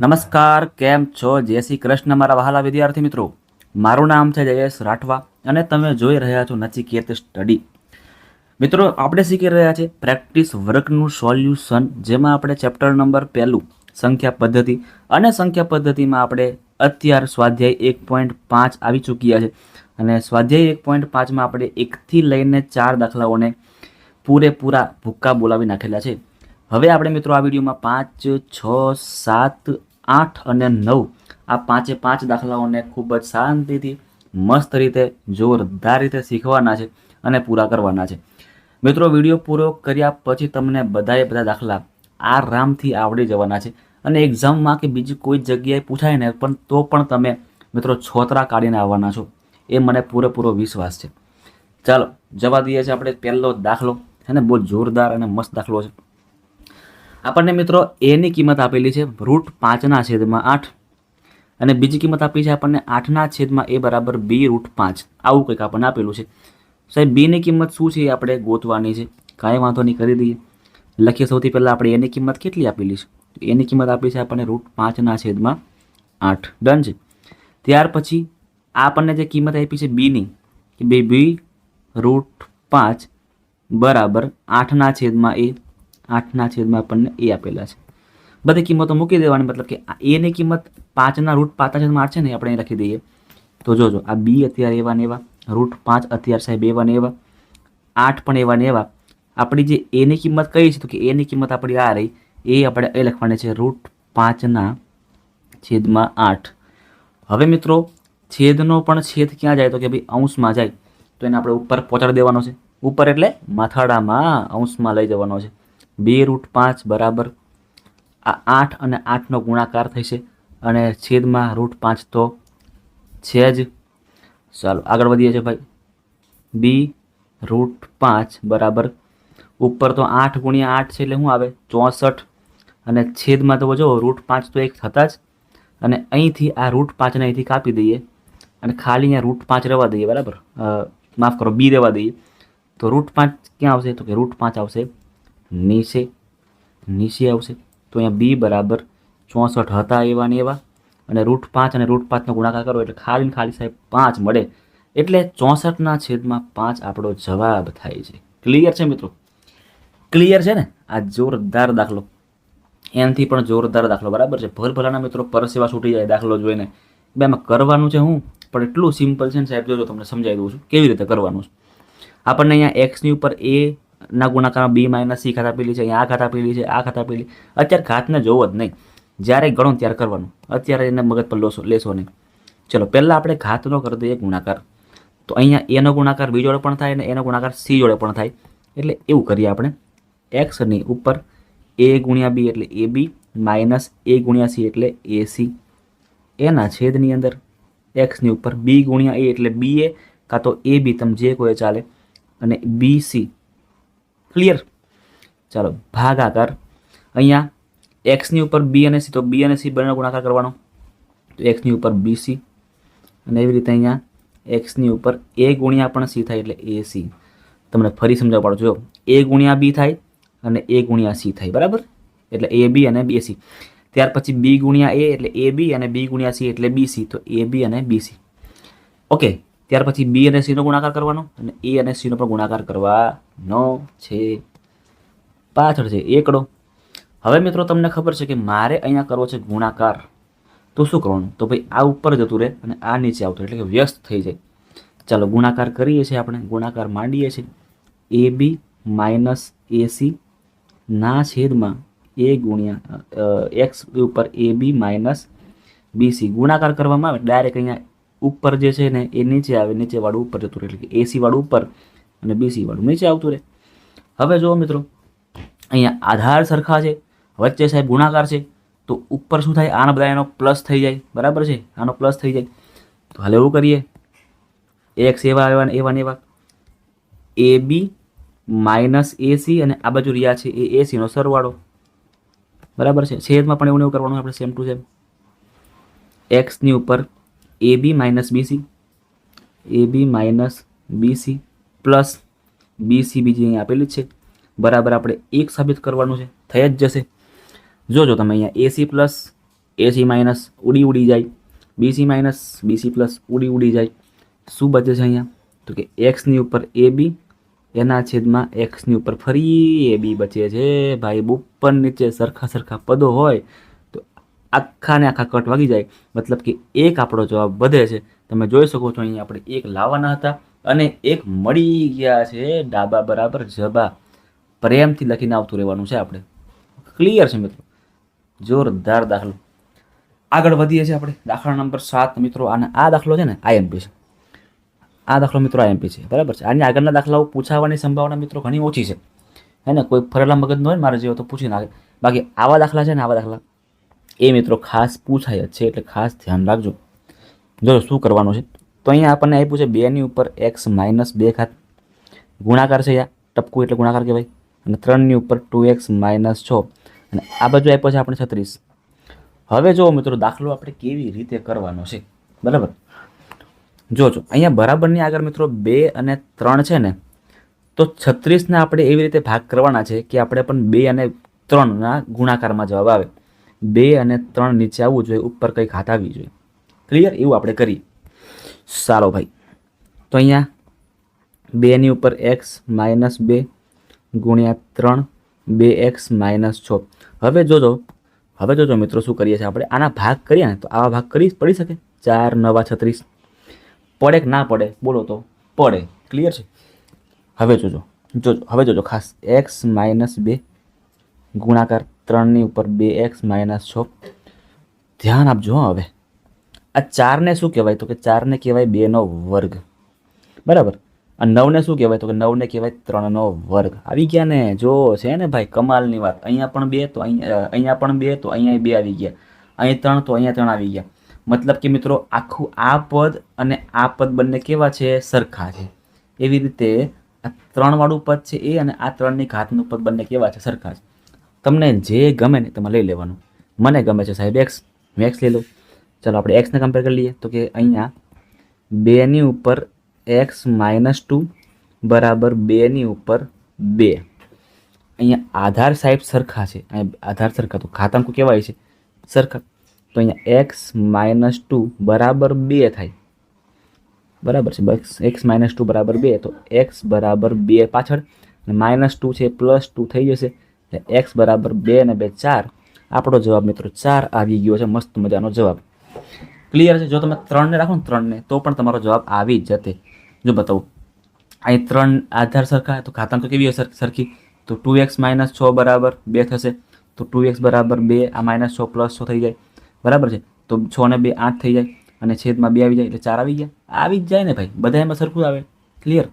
નમસ્કાર, કેમ છો? જય શ્રી કૃષ્ણ મારા વહાલા વિદ્યાર્થી મિત્રો. મારું નામ છે જયેશ રાઠવા અને તમે જોઈ રહ્યા છો નચિકેત સ્ટડી. મિત્રો, આપણે શીખી રહ્યા છીએ પ્રેક્ટિસ વર્કનું સોલ્યુશન, જેમાં આપણે ચેપ્ટર નંબર પહેલું, સંખ્યા પદ્ધતિ અને સંખ્યા પદ્ધતિમાં આપણે અત્યાર સ્વાધ્યાય એક પોઈન્ટ પાંચ આવી ચૂક્યા છે. અને સ્વાધ્યાય એક પોઈન્ટ પાંચમાં આપણે એકથી લઈને ચાર દાખલાઓને પૂરેપૂરા ભૂક્કા બોલાવી નાખેલા છે. હવે આપણે મિત્રો આ વિડીયોમાં પાંચ, છ, સાત આઠ અને નવ. આ પાંચે પાંચ દાખલાઓને ખૂબ જ શાંતિથી, મસ્ત રીતે, જોરદાર રીતે શીખવાના છે અને પૂરા કરવાના છે. મિત્રો, વીડિયો પૂરો કર્યા પછી તમને બધાએ બધા દાખલા આરામથી આવડી જવાના છે અને એક્ઝામમાં કે બીજી કોઈ જગ્યાએ પૂછાય ને પણ તો પણ તમે, મિત્રો, છોતરા કાઢીને આવવાના છો. એ મને પૂરેપૂરો વિશ્વાસ છે. ચાલો, જવા દઈએ છીએ આપણે પહેલો દાખલો. છે ને? બહુ જોરદાર અને મસ્ત દાખલો છે. આપણને મિત્રો એની કિંમત આપેલી છે રૂટ પાંચના છેદમાં આઠ. અને બીજી કિંમત આપી છે આપણને આઠના છેદમાં એ બરાબર બી રૂટ પાંચ. આવું કંઈક આપણને આપેલું છે. સાહેબ બીની કિંમત શું છે એ આપણે ગોતવાની છે. કાંઈ વાંધો નહીં, કરી દઈએ. લખીએ સૌથી પહેલાં આપણે એની કિંમત કેટલી આપેલી છે? એની કિંમત આપી છે આપણને રૂટ પાંચના છેદમાં આઠ. ડન છે. ત્યાર પછી આપણને જે કિંમત આપી છે બીની કે બે બી રૂટ પાંચ બરાબર આઠના છેદમાં એ આઠના છેદમાં આપણને એ આપેલા છે. બધી કિંમતો મૂકી દેવાની મતલબ કે એની કિંમત પાંચના રૂટ પાંચના છેદમાં આઠ છે ને આપણે લખી દઈએ. તો જોજો આ બી અત્યારે એવા ને એવા રૂટ પાંચ અત્યાર સાહેબ એવા ને એવા, આઠ પણ એવા ને એવા. આપણી જે એની કિંમત કઈ છે તો કે એની કિંમત આપણી આ રહી. એ આપણે એ લખવાની છે રૂટ પાંચના છેદમાં આઠ. હવે મિત્રો, છેદનો પણ છેદ ક્યાં જાય તો કે ભાઈ અંશમાં જાય, તો એને આપણે ઉપર પહોંચાડી દેવાનો છે. ઉપર એટલે માથાડામાં અંશમાં લઈ જવાનો છે. બે રૂટ પાંચ બરાબર આ આઠ અને આઠનો ગુણાકાર થશે અને છેદમાં રૂટ પાંચ તો છે જ. ચાલો, આગળ વધીએ છીએ ભાઈ. બી રૂટ પાંચ બરાબર. ઉપર તો આઠ ગુણ્યા આઠ છે એટલે શું આવે? ચોસઠ. અને છેદમાં તો જો રૂટ પાંચ તો એક થતા જ. અને અહીંથી આ રૂટ પાંચને અહીંથી કાપી દઈએ. અને ખાલી અહીંયા રૂટ પાંચ રહેવા દઈએ, બરાબર? માફ કરો, બી રહેવા દઈએ. તો રૂટ પાંચ ક્યાં આવશે? તો કે રૂટ પાંચ આવશે. નીચે નીચે આવશે. તો અહીંયા બી બરાબર ચોસઠ હતા એવા ને એવા. અને રૂટ પાંચ અને રૂટ પાંચનો ગુણાકાર કરો એટલે ખાલી ખાલી સાહેબ પાંચ મળે. એટલે ચોસઠના છેદમાં પાંચ આપણો જવાબ થાય છે. ક્લિયર છે મિત્રો? ક્લિયર છે ને? આ જોરદાર દાખલો. એનાથી પણ જોરદાર દાખલો. બરાબર છે? ભર ભલાના મિત્રો પરસેવા છૂટી જાય, દાખલો જોઈને. બે એમાં કરવાનું છે હું, પણ એટલું સિમ્પલ છે ને સાહેબ જોજો તમને સમજાવી દઉં છું, કેવી રીતે કરવાનું છે? આપણને અહીંયા એક્સની ઉપર એ ના ગુણાકારમાં બી માઇનસ, સી ખાતા પેલી છે આ ખાતા પેલી છે, આ ખાતા પેલી અત્યારે ઘાતને જોવો જ નહીં. જ્યારે ગણો ત્યારે કરવાનું. અત્યારે એને મગજ પર લોસો લેશો નહીં. ચલો, પહેલાં આપણે ઘાતનો કરી દઈએ ગુણાકાર. તો અહીંયા એનો ગુણાકાર બી જોડે પણ થાય અને એનો ગુણાકાર સી જોડે પણ થાય. એટલે એવું કરીએ આપણે. એક્સની ઉપર એ ગુણ્યા બી એટલે એ બી માઇનસ એ ગુણ્યા સી એટલે એ સી એના છેદની અંદર એક્સની ઉપર બી ગુણ્યા એ એટલે બી એ કાં તો એ બી તમે જે કોઈ ચાલે. અને બી સી ક્લિયર ચાલો, ભાગાકાર. અહીંયા એક્સની ઉપર બી અને સી તો બી અને સી બંનેનો ગુણાકાર કરવાનો. તો એક્સની ઉપર બી સી અને એવી રીતે અહીંયા એક્સની ઉપર એ ગુણ્યા પણ સી થાય એટલે એ સી તમને ફરી સમજાવવા પાડો જો એ ગુણ્યા બી થાય અને એ ગુણ્યા સી થાય, બરાબર? એટલે એ બી અને બી સી ત્યાર પછી બી ગુણ્યા એ એટલે એ બી અને બી ગુણ્યા સી એટલે બી સી તો એ બી અને બી સી ઓકે ત્યાર પછી બી અને સીનો ગુણાકાર કરવાનો અને એ અને સીનો પણ ગુણાકાર કરવાનો છે. પાછળ છે એકડો હવે મિત્રો તમને ખબર છે કે મારે અહીંયા કરવો છે ગુણાકાર. તો શું કરવાનું? તો ભાઈ આ ઉપર જતું રહે અને આ નીચે આવતું એટલે કે વ્યસ્ત થઈ જાય. ચાલો ગુણાકાર કરીએ છીએ આપણે. ગુણાકાર માંડીએ છીએ. એ બી માઇનસ એસી ના છેદમાં એ ગુણ્યા એક્સ ઉપર એ બી માઇનસ બીસી ગુણાકાર કરવામાં આવે, ડાયરેક્ટ અહીંયા ઉપર જે છે ને, એ નીચે આવે, નીચે વાળું ઉપર જતું રહે, એટલે કે એસી વાળું ઉપર અને બીસી વાળું નીચે આવતું રહે. હવે જુઓ મિત્રો, અહીંયા આધાર સરખા છે, વચ્ચે સાહેબ ગુણાકાર છે, તો ઉપર શું થાય? આના બધા એનો પ્લસ થઈ જાય, બરાબર છે? આનો પ્લસ થઈ જાય. તો હાલ એવું કરીએ. એક્સ એવા એવા એવા ને એવા એ બી માઇનસ એસી અને આ બાજુ રહ્યા છે, એ એસીનો સરવાળો. બરાબર છે? છેદમાં પણ એવું એવું કરવાનું આપણે સેમ ટુ સેમ એક્સની ઉપર A B minus BC A B minus BC plus BC બીજી અહીંયા આપેલી છે. બરાબર આપણે એક સાબિત કરવાનું છે. થઈ જ જશે. જોજો તમે અહીંયા એસી પ્લસ એસી માઇનસ ઉડી ઉડી જાય. બીસી માઇનસ બીસી પ્લસ ઉડી ઉડી જાય. શું બચે છે અહીંયા? તો કે એક્સની ઉપર એ બી એના છેદમાં એક્સની ઉપર ફરી એ બી બચે છે. ભાઈ ઉપર નીચે સરખા સરખા પદો હોય આખા ને આખા કટ વાગી જાય. મતલબ કે એક આપણો જવાબ વધે છે. તમે જોઈ શકો છો અહીંયા આપણે એક લાવવાના હતા અને એક મળી ગયા છે ડાબા બરાબર જબા. પ્રેમથી લખીને આવતું રહેવાનું છે આપણે. ક્લિયર છે મિત્રો. જોરદાર દાખલો. આગળ વધીએ છીએ આપણે. દાખલા નંબર સાત મિત્રો અને આ દાખલો છે ને આઈએમપી છે. આ દાખલો મિત્રો આઈએમપી છે. બરાબર છે. આની આગળના દાખલાઓ પૂછાવાની સંભાવના મિત્રો ઘણી ઓછી છે. હે ને? કોઈ ફરેલા મગજનો હોય ને મારે જેવો તો પૂછી નાખે. બાકી આવા દાખલા છે ને, આવા દાખલા એ મિત્રો ખાસ પૂછાય જ છે, એટલે ખાસ ધ્યાન રાખજો. જો શું કરવાનું છે, તો અહીંયા આપણને આપ્યું છે બેની ઉપર એક્સ માઇનસ બે ખાત ગુણાકાર છે યા ટપકું એટલે ગુણાકાર કહેવાય. અને ત્રણની ઉપર ટુ એક્સ માઇનસ છ. અને આ બાજુ આપ્યો છે આપણે છત્રીસ. હવે જો મિત્રો, દાખલો આપણે કેવી રીતે કરવાનો છે. બરાબર? જોજો અહીંયા બરાબરની આગળ મિત્રો બે અને ત્રણ છે ને, તો છત્રીસને આપણે એવી રીતે ભાગ કરવાના છે કે આપણે પણ બે અને ત્રણના ગુણાકારમાં જવાબ આવે. બે અને ત્રણ નીચે આવવું જોઈએ, ઉપર કંઈક હાથ આવવી જોઈએ. ક્લિયર એવું આપણે કરીએ. સારો ભાઈ. તો અહીંયા બેની ઉપર એક્સ માઇનસ બે ગુણ્યા ત્રણ, બે એક્સ માઇનસ છ. હવે જોજો હવે જોજો મિત્રો શું કરીએ છીએ આપણે. આના ભાગ કરીએ ને તો આવા ભાગ કરી પડી શકે. ચાર, નવા, છત્રીસ. પડે કે ના પડે? બોલો તો. પડે. ક્લિયર છે? હવે જોજો. જોજો. હવે જોજો. ખાસ એક્સ માઇનસ બે ગુણાકાર ત્રણની ઉપર બે એક્સ માઇનસ છ. ધ્યાન આપજો હવે. આ ચારને શું કહેવાય? તો કે ચારને કહેવાય બેનો વર્ગ. બરાબર? આ નવને શું કહેવાય? તો કે નવને કહેવાય ત્રણનો વર્ગ. આવી ગયા ને? જો, છે ને ભાઈ, કમાલની વાત. અહીંયા પણ બે, તો અહીંયા અહીંયા પણ બે, તો અહીંયા બે આવી ગયા. અહીં ત્રણ, તો અહીંયા ત્રણ આવી ગયા. મતલબ કે મિત્રો, આખું આ પદ અને આ પદ બંને કેવા છે? સરખા છે. એવી રીતે આ ત્રણવાળું પદ છે એ અને આ ત્રણની ઘાતનું પદ બંને કેવા છે? સરખા છે. તમને જે ગમે ને તમે લઈ લેવાનું. મને ગમે છે સાહેબ એક્સ હું એક્સ લઈ લઉં. ચાલો આપણે એક્સને કમ્પેર કરી લઈએ. તો કે અહીંયા બેની ઉપર એક્સ માઇનસ ટુ બરાબર બેની ઉપર બે. અહીંયા આધાર સાહેબ સરખા છે. આધાર સરખા તો ખાતાંકુ કહેવાય છે. સરખા. તો અહીંયા એક્સ માઇનસ ટુ બરાબર બે થાય. બરાબર છે. બસ એક્સ માઇનસ ટુ બરાબર બે. તો એક્સ બરાબર બે પાછળ. અને માઇનસ ટુ છે પ્લસ ટુ થઈ જશે. એટલે એક્સ બરાબર બે અને બે ચાર. આપણો જવાબ મિત્રો ચાર આવી ગયો છે. મસ્ત મજાનો જવાબ. ક્લિયર છે? જો તમે ત્રણને રાખો ને ત્રણને, તો પણ તમારો જવાબ આવી જતે જો બતાવું. અહીં ત્રણ આધાર સરખા તો ઘાતાંક કેવી હશે સરખી? તો ટુ એક્સ માઇનસ છ બરાબર બે થશે. તો ટુ એક્સ બરાબર બે, આ માઇનસ છ પ્લસ છ થઈ જાય. બરાબર છે? તો છ ને બે આઠ થઈ જાય અને છેદમાં બે આવી જાય એટલે ચાર આવી ગયા. આવી જ જાય ને ભાઈ? બધા એમાં સરખું આવે. ક્લિયર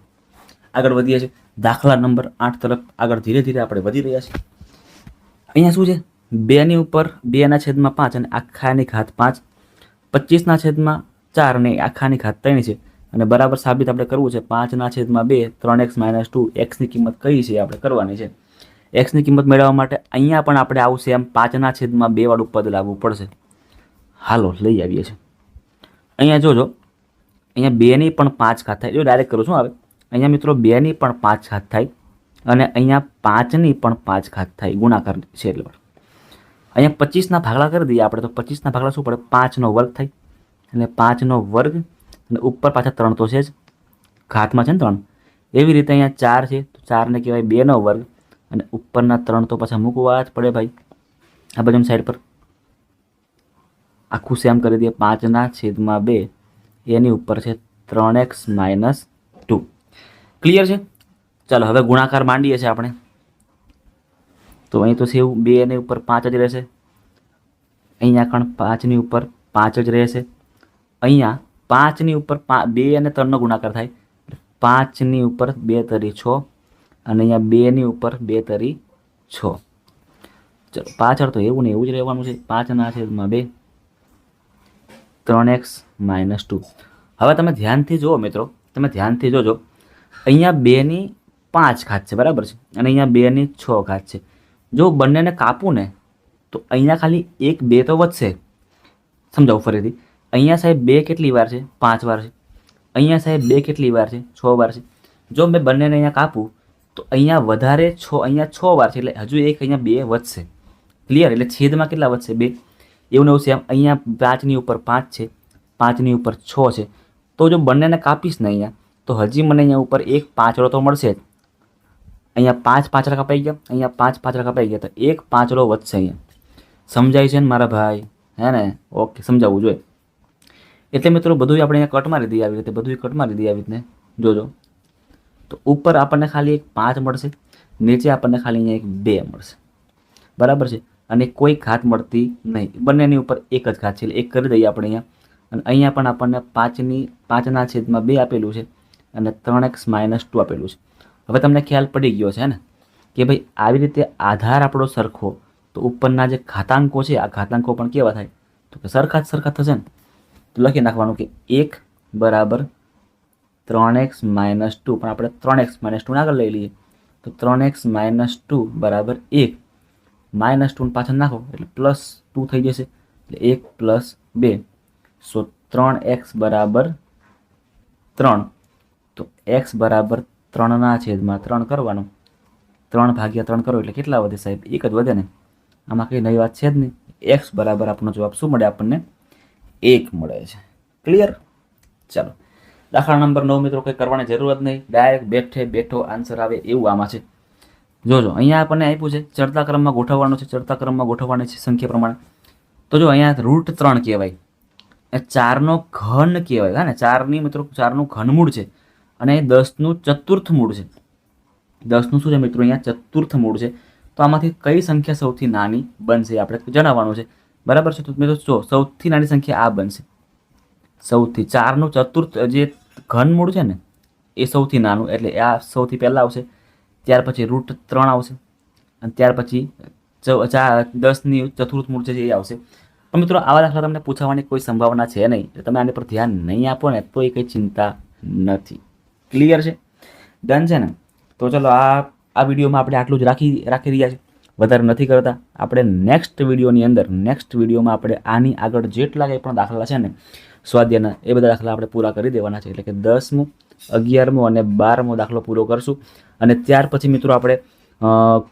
આગળ વધીએ છીએ. દાખલા નંબર આઠ તરફ આગળ ધીરે ધીરે આપણે વધી રહ્યા છીએ. અહીંયા શું છે? બેની ઉપર બેના છેદમાં પાંચ અને આખાની ઘાત પાંચ. પચીસના છેદમાં ચાર અને આખાની ઘાત ત્રણ છે. અને બરાબર સાબિત આપણે કરવું છે પાંચના છેદમાં બે, ત્રણ એક્સ માઇનસ ટુ, એક્સની કિંમત કઈ છે આપણે કરવાની છે. એક્સની કિંમત મેળવવા માટે અહીંયા પણ આપણે આવશે એમ પાંચના છેદમાં બે વાળું પદ લાવવું પડશે. હાલો, લઈ આવીએ છીએ. અહીંયા જોજો, અહીંયા બેની પણ પાંચ ઘાત થાય. જો ડાયરેક્ટ કરું છું હવે અહીંયા મિત્રો બેની પણ પાંચ ઘાત થાય અને અહીંયા પાંચની પણ પાંચ ઘાત થાય, ગુણાકાર છે એટલે. અહીંયા પચીસના ભાગલા કરી દઈએ આપણે, તો પચીસના ભાગલા શું પડે? પાંચનો વર્ગ થાય. એટલે પાંચનો વર્ગ અને ઉપર પાછા ત્રણ તો છે જ. ઘાતમાં છે ને ત્રણ. એવી રીતે અહીંયા ચાર છે, તો ચારને કહેવાય બેનો વર્ગ. અને ઉપરના ત્રણ તો પાછા મૂકવા જ પડે ભાઈ. આ બાજુ સાઈડ પર. આખું સેમ કરી દઈએ. પાંચના છેદમાં બે, એની ઉપર છે ત્રણ એક્સ માઇનસ ટુ. ક્લિયર છે? ચાલો, હવે ગુણાકાર માંડીએ છીએ આપણે. તો અહીં તો સેવ બે એની ઉપર પાંચ જ રહેશે. અહીંયા કણ પાંચની ઉપર પાંચ જ રહેશે. અહીંયા પાંચની ઉપર બે અને ત્રણનો ગુણાકાર થાય. પાંચની ઉપર બે તરી છ અને અહીંયા બેની ઉપર બે તરી છ. ચલો, પાછળ તો એવું ને એવું જ રહેવાનું છે. પાંચના છેદમાં બે. ત્રણ એક્સ માઇનસ ટુ. હવે તમે ધ્યાનથી જુઓ મિત્રો, તમે ધ્યાનથી જોજો. અહીંયા બેની પાંચ ઘાત છે, બરાબર છે? અને અહીંયા બેની છ ઘાત છે. જો બંનેને કાપું ને, તો અહીંયા ખાલી એક, બે તો વધશે. સમજાવું ફરીથી? અહીંયા સાહેબ બે કેટલી વાર છે? પાંચ વાર છે. અહીંયા સાહેબ બે કેટલી વાર છે? છ વાર છે. જો મેં બંનેને અહીંયા કાપું, તો અહીંયા વધારે છ, અહીંયા છ વાર છે, એટલે હજુ એક, અહીંયા બે વધશે. ક્લિયર એટલે છેદમાં કેટલા વધશે? બે. એવું એવું એમ અહીંયા પાંચની ઉપર પાંચ છે, પાંચની ઉપર છ છે. તો જો બંનેને કાપીશ ને અહીંયા તો હજી મને અહીંયા ઉપર એક પાંચડો તો મળશે જ. અહીંયા પાંચ પાંચડા કપાઈ ગયા, અહીંયા પાંચ પાંચડા કપાઈ ગયા, તો એક પાંચડો વધશે અહીંયા. સમજાય છે ને મારા ભાઈ? હે ને? ઓકે સમજાવવું જોઈએ. એટલે મિત્રો બધું આપણે અહીંયા કટ મારી દઈએ આવી રીતે બધું કટ મારી દઈએ આવી રીતે જોજો. તો ઉપર આપણને ખાલી એક પાંચ મળશે, નીચે આપણને ખાલી અહીંયા એક બે મળશે. બરાબર છે? અને કોઈ ઘાત મળતી નહીં. બંનેની ઉપર એક જ ઘાત છે, એટલે એક કરી દઈએ આપણે અહીંયા. અને અહીંયા પણ આપણને પાંચની, પાંચના છેદમાં બે આપેલું છે. અને ત્રણ એક્સ માઇનસ ટુ આપેલું છે. હવે તમને ખ્યાલ પડી ગયો છે ને, કે ભાઈ આવી રીતે આધાર આપણો સરખો, તો ઉપરના જે ઘાતાંકો છે, આ ઘાતાંકો પણ કેવા થાય? તો કે સરખા જ સરખા થશે ને. તો લખી નાખવાનું કે એક બરાબર ત્રણ એક્સ માઇનસ ટુ, પણ આપણે ત્રણ એક્સ માઇનસ ટુને આગળ લઈ લઈએ. તો ત્રણ એક્સ માઇનસ ટુ બરાબર એક. માઇનસ ટુ પાછળ નાખો, એટલે પ્લસ ટુ થઈ જશે. એટલે એક પ્લસ બે. સો ત્રણ એક્સ બરાબર ત્રણ. એક્સ બરાબર ત્રણના છેદમાં ત્રણ કરવાનું. ત્રણ ભાગ્યા ત્રણ કરો એટલે કેટલા વધે સાહેબ? એક જ વધે ને. આમાં કંઈ નવી વાત છે જ નહીં. એક્સ બરાબર આપણો જવાબ શું મળે આપણને? એક મળે છે. ક્લિયર ચાલો. દાખલા નંબર નવ મિત્રો કંઈ કરવાની જરૂરત નહીં. ડાયરેક્ટ બેઠે બેઠો આન્સર આવે એવું આમાં છે. જોજો, અહીંયા આપણને આપ્યું છે. ચડતા ક્રમમાં ગોઠવવાનું છે. ચડતા ક્રમમાં ગોઠવવાની છે સંખ્યા પ્રમાણે. તો જો અહીંયા રૂટ ત્રણ કહેવાય. ચારનો ઘન કહેવાય. હા ને, ચારની મિત્રો, ચારનું ઘનમૂળ છે. અને દસનું ચતુર્થ મૂળ છે. દસનું શું છે મિત્રો? અહીંયા ચતુર્થ મૂળ છે. તો આમાંથી કઈ સંખ્યા સૌથી નાની બનશે આપણે જણાવવાનું છે. બરાબર છે? તો મિત્રો જો સૌથી નાની સંખ્યા આ બનશે. સૌથી ચારનું ચતુર્થ જે ઘન મૂળ છે ને, એ સૌથી નાનું, એટલે આ સૌથી પહેલાં આવશે. ત્યાર પછી રૂટ ત્રણ આવશે. અને ત્યાર પછી ચાર, દસની ચતુર્થ મૂળ છે જે એ આવશે. પણ મિત્રો આવા દાખલા તમને પૂછાવાની કોઈ સંભાવના છે નહીં. તમે આની પર ધ્યાન નહીં આપો ને, તો એ કંઈ ચિંતા નથી. ક્લિયર છે? ડન છે ને? તો ચલો આ આ વિડીયોમાં આપણે આટલું જ રાખી રાખી રહ્યા છીએ. વધારે નથી કરતા. આપણે નેક્સ્ટ વિડીયોની અંદર નેક્સ્ટ વિડીયોમાં આપણે આની આગળ જેટલા કંઈ પણ દાખલા છે ને, સ્વાધ્યાયના, એ બધા દાખલા આપણે પૂરા કરી દેવાના છે. એટલે કે દસમું, અગિયારમું અને બારમો દાખલો પૂરો કરશું. અને ત્યાર પછી મિત્રો આપણે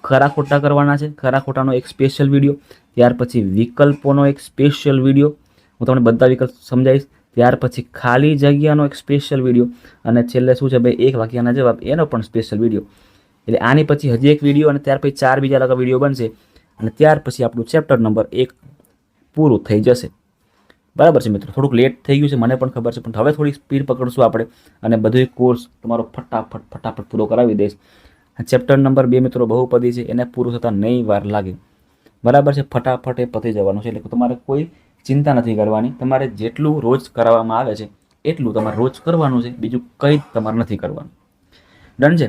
ખરા ખોટા કરવાના છે. ખરા ખોટાનો એક સ્પેશિયલ વીડિયો. ત્યાર પછી વિકલ્પોનો એક સ્પેશિયલ વીડિયો. હું તમને બધા વિકલ્પ સમજાવીશ. ત્યાર પછી ખાલી જગ્યાનો એક સ્પેશિયલ વીડિયો અને છેલ્લે શું છે ભાઈ, એક વાક્યના જવાબ, એનો પણ સ્પેશિયલ વીડિયો એટલે આની પછી હજી એક વીડિયો અને ત્યાર પછી ચાર બીજા અલગ વીડિયો બનશે. અને ત્યાર પછી આપણું ચેપ્ટર નંબર એક પૂરું થઈ જશે. બરાબર છે મિત્રો? થોડુંક લેટ થઈ ગયું છે, મને પણ ખબર છે, પણ હવે થોડી સ્પીડ પકડશું આપણે. અને બધો કોર્સ તમારો ફટાફટ ફટાફટ પૂરો કરાવી દઈશ. ચેપ્ટર નંબર બે મિત્રો બહુપદી છે, એને પૂરું થતાં નહીં વાર લાગે. બરાબર છે? ફટાફટ એ પતી જવાનું છે. એટલે તમારે કોઈ ચિંતા નથી કરવાની. તમારે જેટલું રોજ કરાવવામાં આવે છે, એટલું તમારે રોજ કરવાનું છે. બીજું કંઈ તમારે નથી કરવાનું. ડન છે?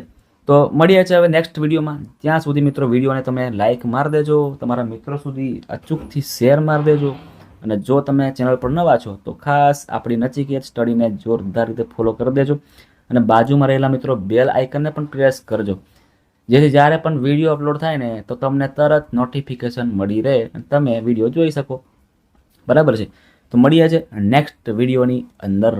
તો મળીએ છે હવે નેક્સ્ટ વિડીયોમાં. ત્યાં સુધી મિત્રો વિડીયોને તમે લાઇક માર દેજો. તમારા મિત્રો સુધી અચૂકથી શેર મારી દેજો. અને જો તમે ચેનલ પર નવા છો, તો ખાસ આપણી નચિકેત સ્ટડીને જોરદાર રીતે ફોલો કરી દેજો. અને બાજુમાં રહેલા મિત્રો બેલ આઇકનને પણ પ્રેસ કરજો. જેથી જ્યારે પણ વીડિયો અપલોડ થાય ને, તો તમને તરત નોટિફિકેશન મળી રહે અને તમે વીડિયો જોઈ શકો. બરાબર છે. તો મળીએ છે નેક્સ્ટ વિડીયોની અંદર.